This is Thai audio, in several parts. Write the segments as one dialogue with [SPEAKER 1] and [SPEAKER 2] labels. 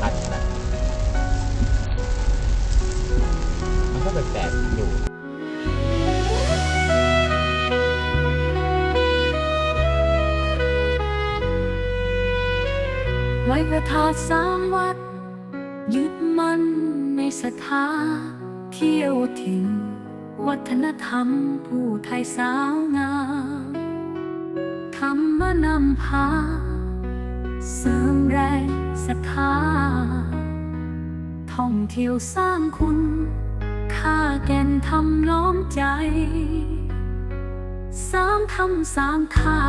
[SPEAKER 1] พัดนะมันก็แปลกๆอยู่
[SPEAKER 2] ไว้พระธาตุสามวัด ยึดมั่นในศรัทธาเที่ยวถิ่นวัฒนธรรมผู้ไทยสาวงามธรรมนำพา เสริมแรงศรัทธาท่องเที่ยวสร้างคุณค่าแก่นทำล้อมใจ สามทำสามค่า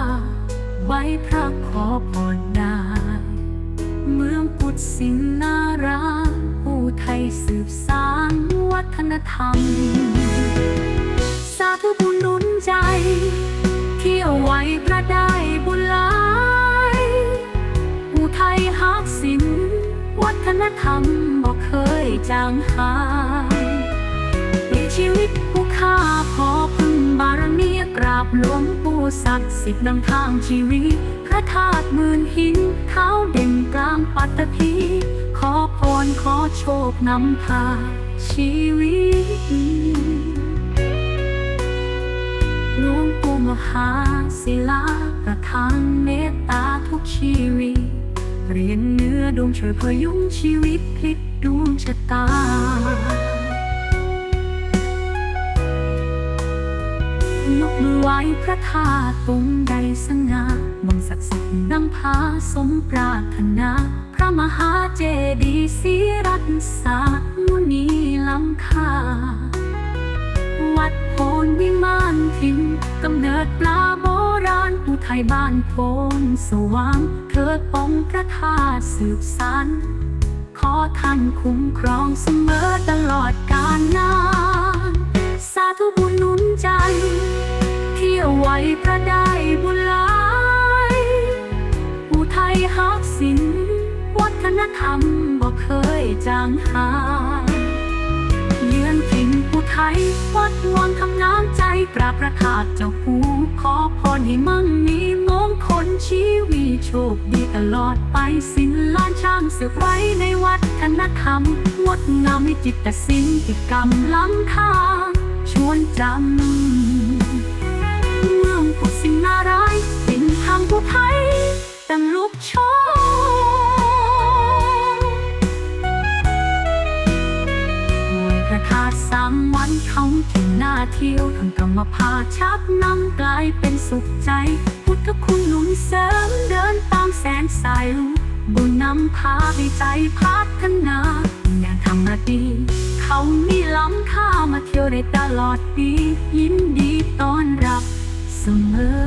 [SPEAKER 2] ไว้พระขอพรได้ เมืองปุตสินนารามผู้ไทยสืบสานวัฒนธรรม สาธุบุญนุนใจ เที่ยวไว้พระได้ วัฒนธรรมบอกเคยจางหายในชีวิตผู้ข้าขอพึ่งบารมีกราบหลวงปู่ศักดิ์สิทธิ์นำทางชีวิต พระธาตุหมื่นหินเขาเด่นกลางปัตตภีขอพรขอโชคนำพาชีวิตหลวงปู่มหาศิลาประทานเมตตาทุกชีวิต ดวงช่วยพยุงชีวิตพลิกดวงชะตา ยกมือไหว้พระธาตุตรงใดสง่ามนต์ศักดิ์สิทธิ์นำพาสมปรารถนา พระมหาเจดีย์ศรีรัตนศามุนีล้ำค่า วัดโพนวิมานทินกำเนิดปลาโบราณผู้ไทยบ้านโพนสว่างเถิดองค์พ ระธาตุสืบสานขอท่านคุ้มครองเสมอตลอดกาลนาน สาธุบุญนุนใจ เที่ยวไว้พระได้บุญหลายอุทัยฮักศิลป์วัฒนธรรมบ่เคยจางหาย ไทยวัดวังทำน้ำใจกราบพระธาตุเจ้าปู่ขอพรให้มั่งมีมงคลชีวิตโชคดีตลอดไปสินล้านช่างสืบไว้ในวัฒนธรรมงดงามในจิตศิลปิกรรมล้ำค่าชวนจำเมืองพุทธสิงนารายเป็นทางผู้ไทยตั้งลุกชว์ หน้าเที่ยวทั้งกรรมพาชักนำกลายเป็นสุขใจ พุทธคุณหนุนเสริมเดินตามแสนสายรุ้งบุญนำพาให้ใจพัฒนางานทำมาดีเขามีล้ำค่ามาเที่ยวได้ตลอดปี ยินดีต้อนรับเสมอ